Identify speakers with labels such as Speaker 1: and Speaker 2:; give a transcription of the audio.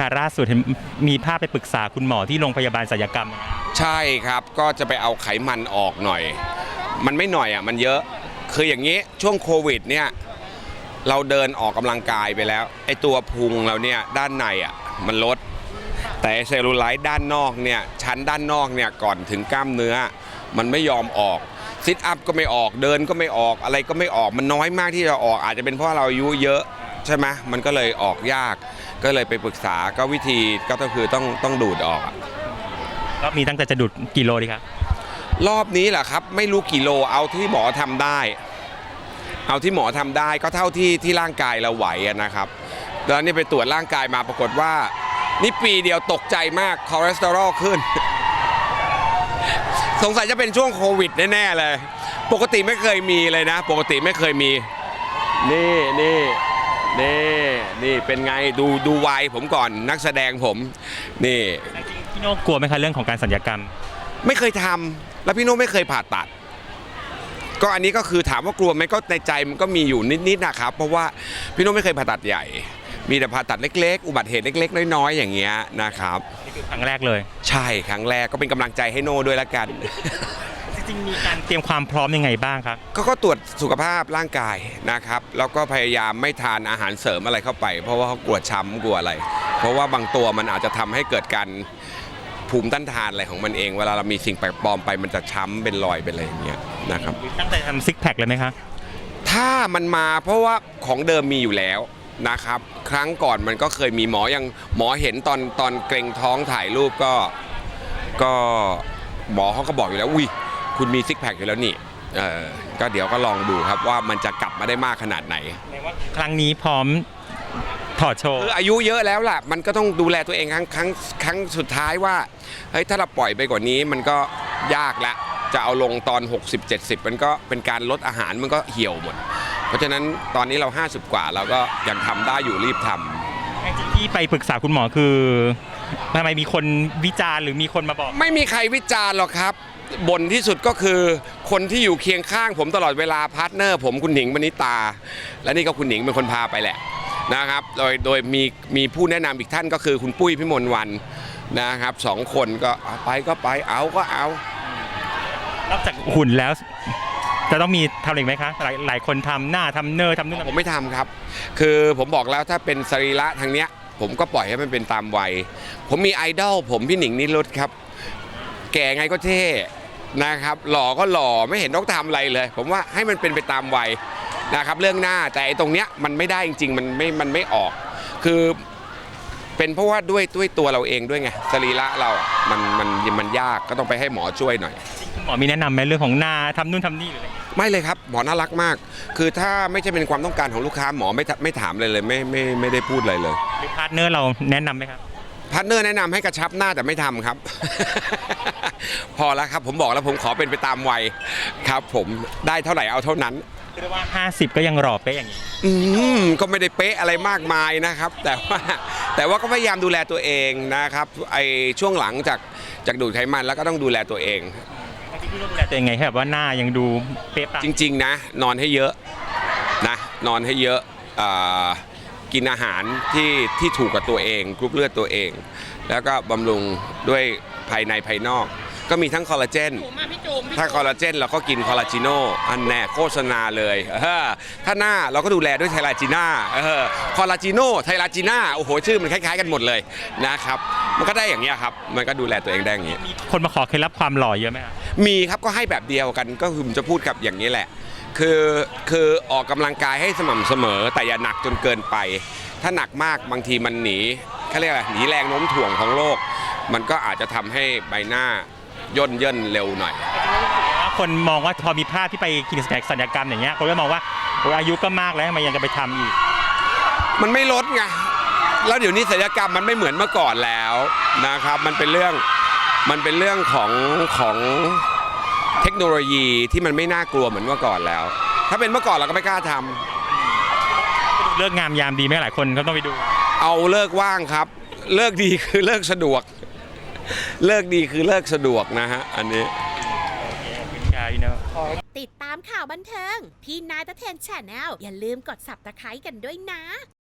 Speaker 1: ค่ะล่าสุดมีภาพไปปรึกษาคุณหมอที่โรงพยาบาลศัลยกรรม
Speaker 2: ใช่ครับก็จะไปเอาไขมันออกหน่อย มันไม่หน่อยอะมันเยอะคืออย่างนี้ช่วงโควิดเนี่ยเราเดินออกกำลังกายไปแล้วไอ้ตัวพุงเราเนี่ยด้านในอะมันลด แต่เซลลูไลท์ด้านนอกเนี่ยชั้นด้านนอกเนี่ยก่อนถึงกล้ามเนื้อ มันไม่ยอมออกซิทอัพก็ไม่ออกเดินก็ไม่ออกอะไรก็ไม่ออกมันน้อยมากที่จะออกอาจจะเป็นเพราะเราอายุเยอะ ใช่ไหมมันก็เลยออกยาก ก็เลยไปปรึกษาก็วิธีก็คือต้องต้องดูดออกอะ
Speaker 1: รอบนี้ตั้งแต่จะดูดกิโลดีครับ
Speaker 2: รอบนี้แหละครับ ไม่รู้กี่โลเอาที่หมอทำได้ เอาที่หมอทำได้ก็เท่าที่ที่ร่างกายเราไหวอะนะครับแล้วนี่ไปตรวจร่างกายมาปรากฏว่า นี่ปีเดียวตกใจมากคอเลสเตอรอลขึ้น สงสัยจะเป็นช่วงโควิดแน่ๆเลย ปกติไม่เคยมีเลยนะ ปกติไม่เคยมี นี่นี่ นี่นี่เป็นไงดูดูวัยผมก่อนนักแสดงผม นี่
Speaker 1: พี่โน่กลัวไหมคะเรื่องของการศัลยกรรม
Speaker 2: ไม่เคยทำแล้วพี่โน้ไม่เคยผ่าตัด ก็อันนี้ก็คือถามว่ากลัวไหมก็ในใจมันก็มีอยู่นิดๆนะครับ เพราะว่าพี่โน้ไม่เคยผ่าตัดใหญ่ มีแต่ผ่าตัดเล็ก ๆ อุบัติเหตุเล็ก ๆ น้อยๆอย่างเงี้ยนะครับ
Speaker 1: นี่คือครั้งแรกเลย
Speaker 2: ใช่ครั้งแรกก็เป็นกำลังใจให้โน่ด้วยละกัน
Speaker 1: จริงๆมีการเตรียมความพร้อมยังไงบ้างครับ
Speaker 2: ก็ก็ตรวจสุขภาพร่างกายนะครับ แล้วก็พยายามไม่ทานอาหารเสริมอะไรเข้าไป เพราะว่าเขากลัวช้ำกลัวอะไร เพราะว่าบางตัวมันอาจจะทำให้เกิดการภูมิต้านทานอะไรของมันเอง เวลาเรามีสิ่งแปลกปลอมไปมันจะช้ำเป็นรอยเป็นอะไรอย่างเงี้ยนะครับ
Speaker 1: ตั้งใจทำซิกแพคเลยไหมคะ
Speaker 2: ถ้ามันมาเพราะว่าของเดิมมีอยู่แล้วนะครับ ครั้งก่อนมันก็เคยมีหมอยังหมอเห็นตอนตอนเกรงท้องถ่ายรูปก็ ก็หมอเขาก็บอกอยู่แล้วอุ้ย คุณมีซิกแพคอยู่แล้วนี่เออก็เดี๋ยวก็ลองดูครับว่ามันจะกลับมาได้มากขนาดไหน
Speaker 1: ครั้งนี้พร้อมถอดโชว์
Speaker 2: คืออายุเยอะแล้วล่ะ มันก็ต้องดูแลตัวเองครั้งครั้งครั้งสุดท้ายว่าเฮ้ยถ้าเราปล่อยไปกว่านี้มันก็ยากละ จะเอาลงตอน 60-70 มันก็เป็นการลดอาหารมันก็เหี่ยวหมด เพราะฉะนั้นตอนนี้เรา 50 กว่าเราก็ยังทำได้อยู่รีบทำ
Speaker 1: จริงๆที่ไปปรึกษาคุณหมอคือทำไมมีคนวิจารณ์หรือมีคนมาบอก
Speaker 2: ไม่มีใครวิจารณ์หรอกครับ บ่นที่สุดก็คือคนที่อยู่เคียงข้างผมตลอดเวลาพาร์ทเนอร์ ผมคุณหนิงมณิตา และนี่ก็คุณหนิงเป็นคนพาไปแหละนะครับ โดยโดยมีมีผู้แนะนำอีกท่านก็คือคุณปุ้ยพิมลวันนะครับสองคนก็เอาไปก็ไปเอาก็เอา
Speaker 1: นอกจากหุ่นแล้วจะต้องมีทำอะไรอีกไหมคะหลายหลายคนทำหน้าทำเนอร์ทำนู่นทำ
Speaker 2: ผ
Speaker 1: นี่
Speaker 2: มไม่ทำครับ คือผมบอกแล้วถ้าเป็นสรีระทางเนี้ย ผมก็ปล่อยให้มันเป็นตามวัย ผมมีไอดอลผมพี่หนิงนิรุตครับ แก่ไงก็เท่นะครับหล่อก็หล่อไม่เห็นต้องทำอะไรเลย ผมว่าให้มันเป็นไปตามวัยนะครับเรื่องหน้าแต่ไอ้ตรงเนี้ยมันไม่ได้จริงๆ มันไม่มันไม่ออก คือเป็นเพราะว่าด้วยด้วยตัวเราเองด้วยไงสรีระเราอะมันมันมันยากก็ต้องไปให้หมอช่วยหน่อย
Speaker 1: คุณหมอมีแนะนำไหมเรื่องของหน้าทำนู่นทำนี่หรืออะไรอย่างเงี้ย
Speaker 2: ไม่เลยครับ หมอน่ารักมาก คือถ้าไม่ใช่เป็นความต้องการของลูกค้าหมอไม่ทไม่ถามเลยเลย ไม่ไม่ไม่ได้พูดอะไรเลย
Speaker 1: หรือพาร์ทเนอร์เราแนะนำไหมครับ
Speaker 2: พาร์ทเนอร์แนะนำให้กระชับหน้าแต่ไม่ทำครับ พอแล้วครับผมบอกแล้วผมขอเป็นไปตามวัยครับ ผมได้เท่าไหร่เอาเท่านั้น
Speaker 1: คือเรียกว่า 50 ก็ยังหล่อเป๊ะอย่างนี้
Speaker 2: อืมก็ไม่ได้เป๊ะอะไรมากมายนะครับ แต่ว่าแต่ว่าก็พยายามดูแลตัวเองนะครับไอช่วงหลังจากจากดูดไขมันแล้วก็ต้องดูแลตัวเอง
Speaker 1: จริงๆพี่โน่ดูแลตัวเองไงให้แบบว่าหน้ายังดูเป๊ะปัง
Speaker 2: จริงๆนะ นอนให้เยอะนะนอนให้เยอะอ่า กินอาหารที่ที่ถูกกับตัวเองกรุ๊ปเลือดตัวเอง แล้วก็บำรุงด้วยภายในภายนอก ก็มีทั้งคอลลาเจนถ้าคอลลาเจนเราก็กินคอลลาจิโนอันแน่โฆษณาเลยเออถ้าหน้าเราก็ดูแลด้วยไทลาจีน่าเออคอลลาจิโนไทลาจีน่าโอ้โหชื่อมันคล้ายๆกันหมดเลยนะครับ มันก็ได้อย่างเงี้ยครับ มันก็ดูแลตัวเองได้อย่างงี้
Speaker 1: มีคนมาขอเคล็ดลับความหล่อเยอะไหมครับ
Speaker 2: มีครับก็ให้แบบเดียวกันก็คือผมจะพูดกับอย่างนี้แหละ คือคือออกกำลังกายให้สม่ำเสมอ แต่อย่าหนักจนเกินไป ถ้าหนักมากบางทีมันหนีเขาเรียกอะไรหนีแรงโน้มถ่วงของโลก มันก็อาจจะทำให้ใบหน้าย่นเยินเร็วหน่อย
Speaker 1: คนมองว่าพอมีภาพที่ไปคลินิกศัลยกรรมอย่างเงี้ยคนก็มองว่าโอ้ยอายุก็มากแล้วทำไมยังจะไปทำอีก
Speaker 2: มันไม่ลดไงแล้วเดี๋ยวนี้ศัลยกรรมมันไม่เหมือนเมื่อก่อนแล้วนะครับ มันเป็นเรื่องมันเป็นเรื่องของของ เทคโนโลยีที่มันไม่น่ากลัวเหมือนเมื่อก่อนแล้ว ถ้าเป็นเมื่อก่อนเราก็ไม่กล้าทำ
Speaker 1: เลิกงามยามดีไหมหลายคนเขาต้องไปดู
Speaker 2: เอาเลิกว่างครับ เลิกดีคือเลิกสะดวก เลิกดีคือเลิกสะดวกนะฮะอันนี้
Speaker 1: Yeah, you know.
Speaker 3: ติดตามข่าวบันเทิงพี่นายตะเทนแชนแนลอย่าลืมกด subscribe กันด้วยนะ